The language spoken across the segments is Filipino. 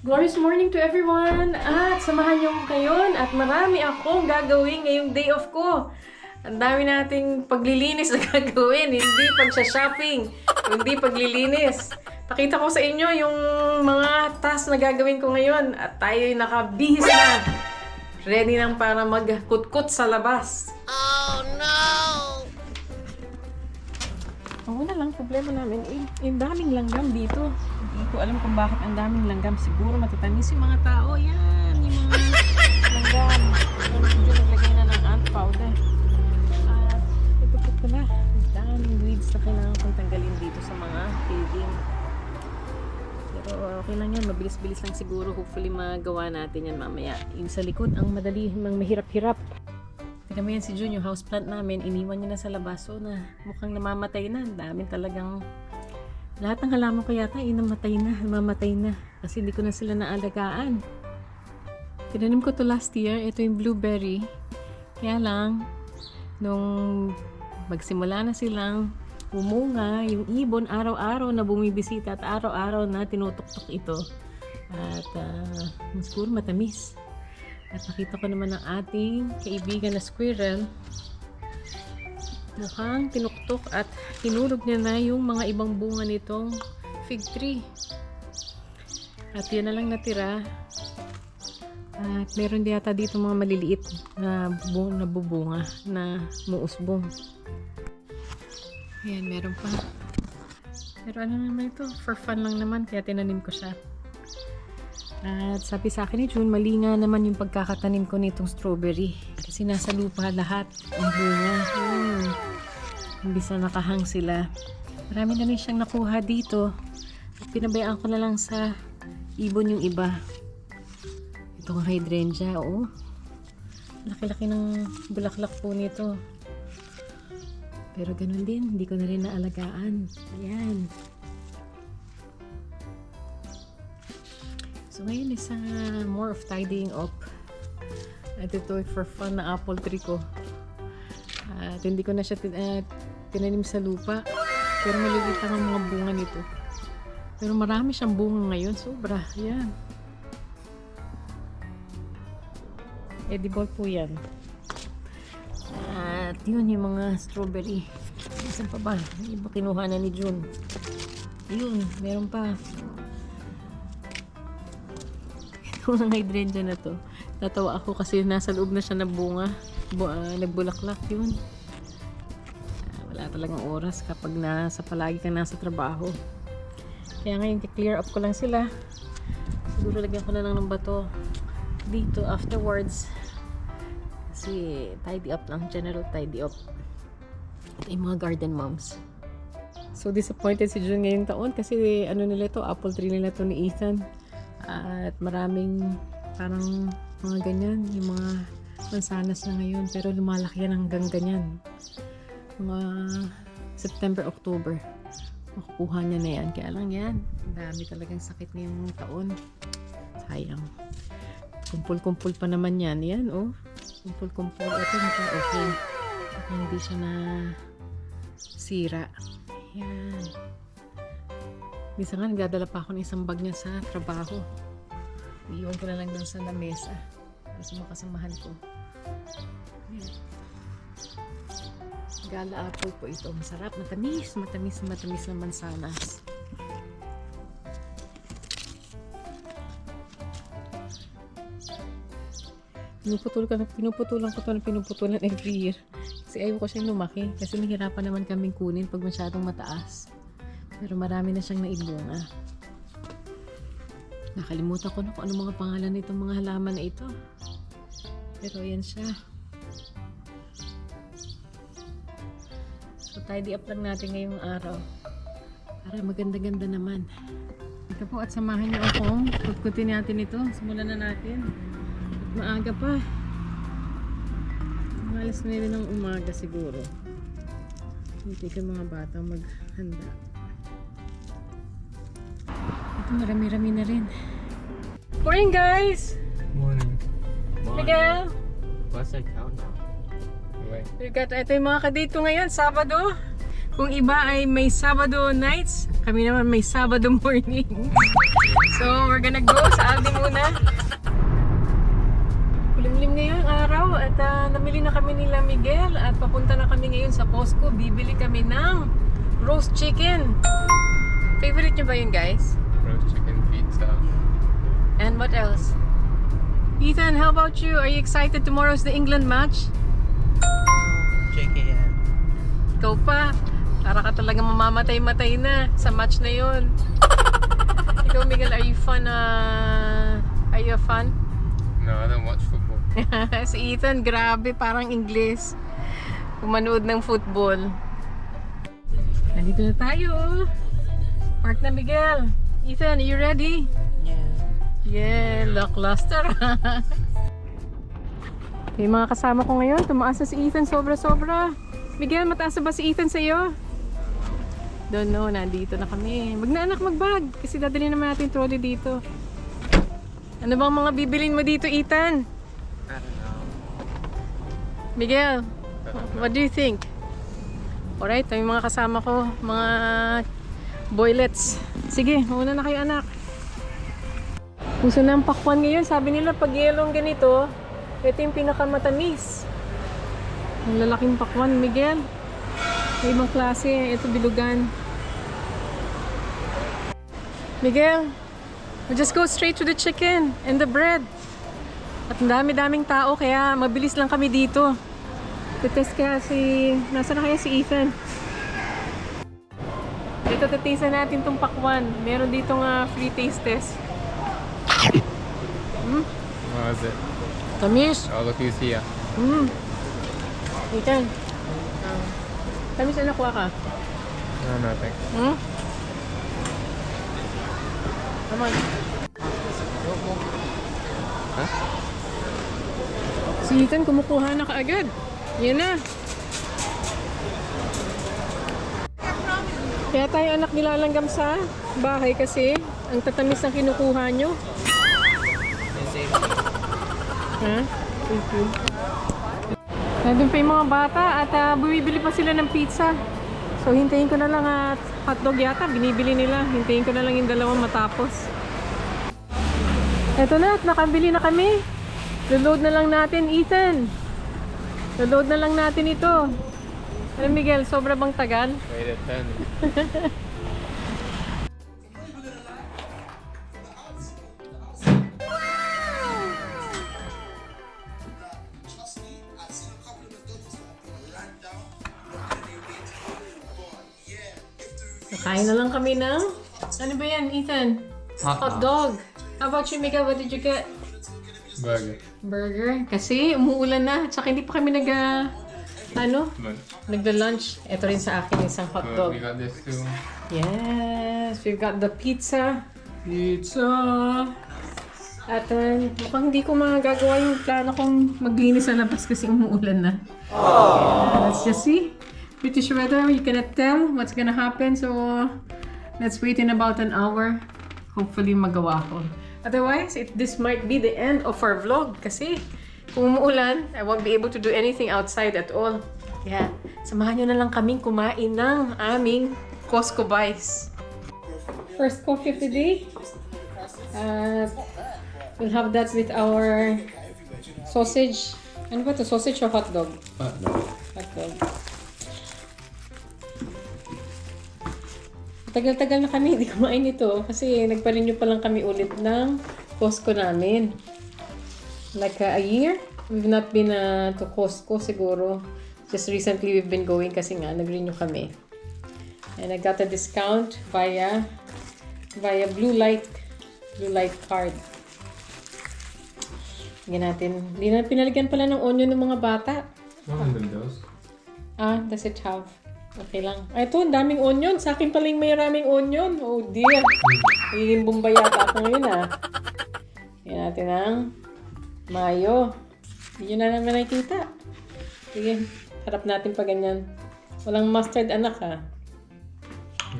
Glorious morning to everyone! At samahan niyo ko ngayon at marami akong gagawin ngayong day off ko. Ang dami nating paglilinis na gagawin, hindi pagsha-shopping, hindi paglilinis. Pakita ko sa inyo yung mga task na gagawin ko ngayon at tayo'y nakabihis na. Ready nang para magkutkot sa labas. Ang una lang, problema namin, eh, yung daming langgam dito. Hindi ko alam kung bakit ang daming langgam. Siguro matatamis yung mga tao. Yan, yung mga langgam. Medyo naglagay na ng ant powder. At po pala, ang daming weeds na kailangan kong tanggalin dito sa mga building. Pero okay lang yan, mabilis-bilis lang siguro. Hopefully magawa natin yan mamaya. Yung sa likod, ang madali, mang mahirap-hirap. Tignan mo yan si Jun, yung houseplant namin, iniwan niya na sa labas. So na, mukhang namamatay na. Ang dami talagang... Lahat ng halaman ko yata ay namatay na, namamatay na. Kasi hindi ko na sila naalagaan. Tinanim ko to last year. Ito yung blueberry. Kaya lang, nung magsimula na silang umunga, yung ibon araw-araw na bumibisita at araw-araw na tinutuktok ito. At uh, siguro matamis. At nakita ko naman ang ating kaibigan na squirrel. Mukhang tinuktok at tinulog niya na yung mga ibang bunga nitong fig tree. At yun na lang natira. At meron din yata dito mga maliliit na, bu- na bubunga na muusbong. Ayan, meron pa. Pero ano naman ito? For fun lang naman, kaya tinanim ko siya. At sabi sa akin ni June, mali nga naman yung pagkakatanim ko nitong strawberry. Kasi nasa lupa lahat ang bunga. Hmm. Imbis na nakahang sila. Marami na rin siyang nakuha dito. Pinabayaan ko na lang sa ibon yung iba. Itong hydrangea, oo. Laki-laki ng bulaklak po nito. Pero ganun din, hindi ko na rin naalagaan. Ayan. So ngayon uh, more of tidying up. At ito for fun na apple tree ko. At hindi ko na siya tin- uh, tinanim sa lupa. Pero maliliit lang ang mga bunga nito. Pero marami siyang bunga ngayon. Sobra. Yan. Edible po yan. At yun yung mga strawberry. Saan pa ba? Iba kinuha na ni June. Yun, meron pa. Itong hydrangea na to. Natawa ako kasi nasa loob na siya na bunga. Bu- ah, nagbulaklak yun. Ah, wala talagang oras kapag nasa palagi ka nasa trabaho. Kaya ngayon, clear up ko lang sila. Siguro lagyan ko na lang ng bato dito afterwards. Kasi tidy up lang. General tidy up. Ito yung mga garden moms. So disappointed si June ngayong taon kasi ano nila to, apple tree nila to ni Ethan. At maraming parang mga ganyan, yung mga mansanas na ngayon. Pero lumalaki yan hanggang ganyan. Mga September, October. Makukuha niya na yan. Kaya lang yan. Dami talagang sakit ngayong taon. Sayang. Kumpul-kumpul pa naman yan. Yan, oh. Kumpul-kumpul. Ito, naka okay. Baka hindi siya na sira. Yan. Minsan nga, nagdadala pa ako ng isang bag niya sa trabaho. Iiwan ko na lang doon sa lamesa. Para sa mga kasamahan ko. Ayan. Gala apple po ito. Masarap, matamis, matamis, matamis na mansanas. Pinuputol na, pinuputulan ko to na pinuputulan every year. Kasi ayaw ko siyang lumaki. Kasi nahirapan naman kaming kunin pag masyadong mataas. Pero marami na siyang naibunga. Nakalimutan ko na kung ano mga pangalan nitong mga halaman na ito. Pero yan siya. So tidy up lang natin ngayong araw. Para maganda-ganda naman. Ito po at samahan niyo akong pagkutin natin ito. Simulan na natin. Maaga pa. Mga alas 9 ng umaga siguro. Hindi ka mga bata maghanda. Marami-rami na rin. Morning guys! Morning. Miguel! What's that countdown? Wait. We got, ito yung mga kadito ngayon, Sabado. Kung iba ay may Sabado nights, kami naman may Sabado morning. so, we're gonna go sa Aldi muna. Kulimlim ngayong araw at ah, namili na kami nila Miguel at papunta na kami ngayon sa Costco. Bibili kami ng roast chicken. Favorite nyo ba yun guys? And what else? Ethan, how about you? Are you excited tomorrow's the England match? JKN. Ikaw pa. Para ka talaga mamamatay-matay na sa match na yun. Ikaw, Miguel, are you fun? Uh, are you a fan? No, I don't watch football. si Ethan, grabe, parang Ingles. Kumanood ng football. Nandito na tayo. Park na, Miguel. Ethan, are you ready? Yeah. Lackluster. Yung mga kasama ko ngayon, tumaas na si Ethan sobra-sobra. Miguel, mataas na ba si Ethan sa'yo? Don't know, nandito na kami. Wag na anak magbag, kasi dadali naman natin yung trolley dito. Ano bang mga bibilin mo dito, Ethan? I don't know. Miguel, what do you think? Alright, ito yung mga kasama ko, mga boylets. Sige, mauna na kayo anak. Gusto na ang pakwan ngayon. Sabi nila pag yelong ganito, ito yung pinakamatamis. Ang lalaking pakwan, Miguel. May ibang klase. Ito bilugan. Miguel, we just go straight to the chicken and the bread. At ang dami-daming tao, kaya mabilis lang kami dito. Tetest kaya si... Nasa na kaya si Ethan? Dito tatisan natin tong pakwan. Meron dito nga free taste test. What is it? Tamis! Oh, look who's here. Mm. Ethan. Tamis na nakuha ka? No, no, thanks. Hmm? Come on. Huh? Si Ethan kumukuha na kaagad. Yan na. Kaya tayo anak nilalanggam sa bahay kasi ang tatamis ng kinukuha nyo. Ha? Thank you. Nandun pa yung mga bata at ah, bumibili pa sila ng pizza. So hintayin ko na lang at hotdog yata binibili nila. Hintayin ko na lang yung dalawang matapos. Eto na at nakabili na kami. Reload na lang natin, Ethan. Reload na lang natin ito. Ano Miguel, sobra bang tagal? Wait a Nakain na lang kami ng... Ano ba yan, Ethan? Hot Hot dog. How about you, Miguel? What did you get? Burger. Burger. Kasi umuulan na. Tsaka hindi pa kami nag... ah, ano? Lunch. Nagda-lunch. Ito rin sa akin isang hot dog. we got this too. Yes! We've got the pizza. Pizza! At uh, mukhang hindi ko magagawa yung plano kong maglinis sa labas kasi umuulan na. Yeah, let's just see. British weather, you cannot tell what's gonna happen. So, let's wait in about an hour. Hopefully magawa ko. Otherwise, it, this might be the end of our vlog kasi kung umuulan, I won't be able to do anything outside at all. Kaya, samahan nyo na lang kaming kumain ng aming Costco buys. First coffee of the day. Uh, we'll have that with our sausage. Ano ba to? Sausage or hot dog? Hot dog. Hot dog. Tagal-tagal na kami hindi kumain ito kasi nagpa-renew pa lang kami ulit ng Costco namin. Like uh, a year, we've not been uh, to Costco siguro. Just recently we've been going kasi nga nag-renew kami. And I got a discount via via Blue Light Blue Light card. Tingnan natin. Hindi na pinalagyan pala ng onion ng mga bata. Of them does. Ah, does it have? Okay lang. Ay, ito, ang daming onion. Sa akin pala yung may maraming onion. Oh dear. Magiging bumba yata ako ngayon ah. Tingnan natin ang mayo. Hindi na naman nakikita. Sige, harap natin pa ganyan. Walang mustard anak ah.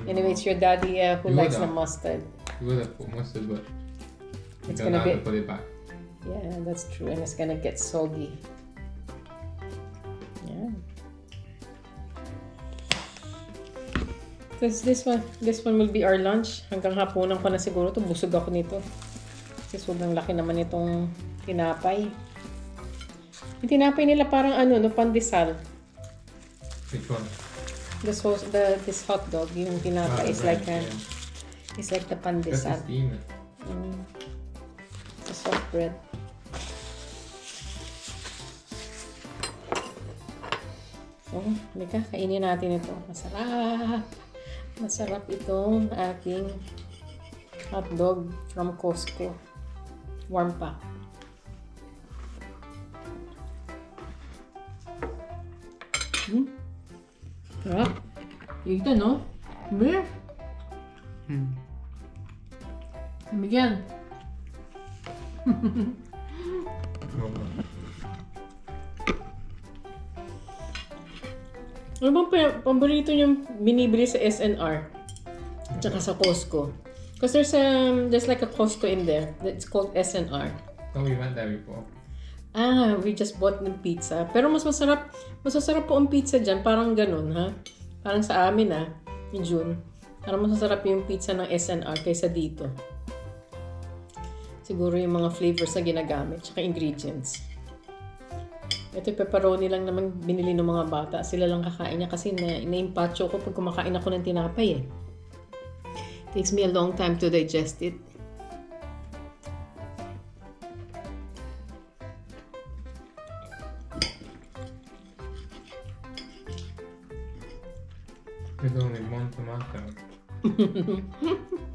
Anyway, it's your daddy uh, who You likes would, the ah. mustard. You would have put mustard, but you It's don't gonna have be- to put it back. Yeah, that's true. And it's gonna get soggy. Yeah. This, one, this one will be our lunch. Hanggang hapunan ko na siguro to Busog ako nito. Kasi sobrang laki naman itong tinapay. Yung tinapay nila parang ano, no, pandesal. Which one? This was the this hot dog, yung tinapay is like a, it's like the pandesal. Mm. The soft bread. Oh, halika, kainin natin ito. Masarap. Masarap itong aking hotdog from Costco. Warm pa. Hmm? Sarap. Ito, no? Beer. Hmm. Bigyan. Ano bang pa- paborito yung binibili sa SNR? Tsaka sa Costco. Because there's um there's like a Costco in there. It's called SNR. oh, we went there before. Ah, we just bought ng pizza. Pero mas masarap, mas masarap po ang pizza dyan. Parang ganun, ha? Parang sa amin, ha? Ni June. Parang mas masarap yung pizza ng SNR kaysa dito. Siguro yung mga flavors na ginagamit, tsaka ingredients. Ito yung pepperoni lang naman binili ng mga bata. Sila lang kakain niya kasi na, naimpacho ko pag kumakain ako ng tinapay eh. Takes me a long time to digest it. There's only one tomato.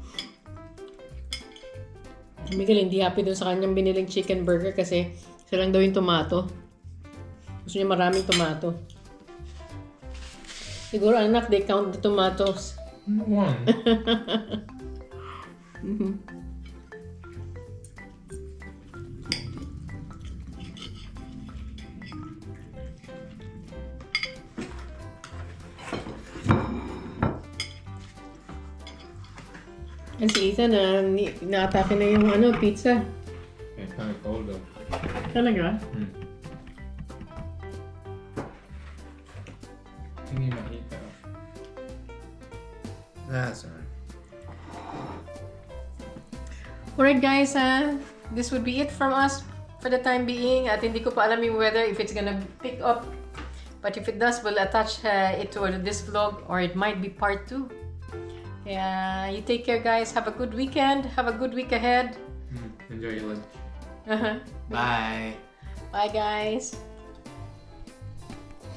Miguel, hindi happy dun sa kanyang biniling chicken burger kasi silang daw yung tomato. Gusto niya maraming tomato. Siguro anak, they count the tomatoes. One. And si Ethan, na ni, naatake na yung ano, pizza. It's kind of cold though. Talaga? Hmm. Alright guys, uh, this would be it from us for the time being. At hindi ko pa alam yung weather if it's gonna pick up. But if it does, we'll attach uh, it to this vlog or it might be part 2. Yeah, you take care guys. Have a good weekend. Have a good week ahead. Hmm. Enjoy your lunch. Uh-huh. Bye. Bye guys!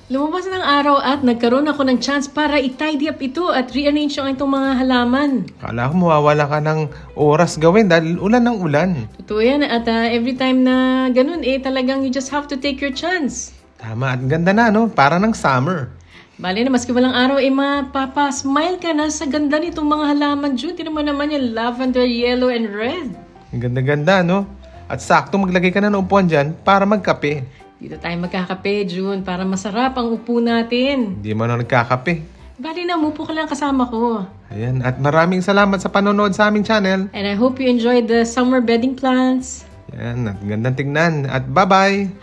Lumabas ng araw at nagkaroon ako ng chance para i-tidy up ito at rearrange yung itong mga halaman. Kala ko mawawala ka ng oras gawin dahil ulan ng ulan. Totoo yan at ah, every time na ganun eh talagang you just have to take your chance. Tama, at ganda na no, para ng summer. Bali na maski walang araw eh mapapa-smile ka na sa ganda nitong mga halaman June. Tinan mo naman yung lavender, yellow, and red. Ang ganda-ganda no. At sakto maglagay ka na ng upuan dyan para magkape. Dito tayo magkakape June para masarap ang upo natin. Hindi mo na nagkakape. Bali na, mupo ka lang kasama ko. Ayan, at maraming salamat sa panonood sa aming channel. And I hope you enjoyed the summer bedding plants. Yan, at gandang tignan. At bye-bye!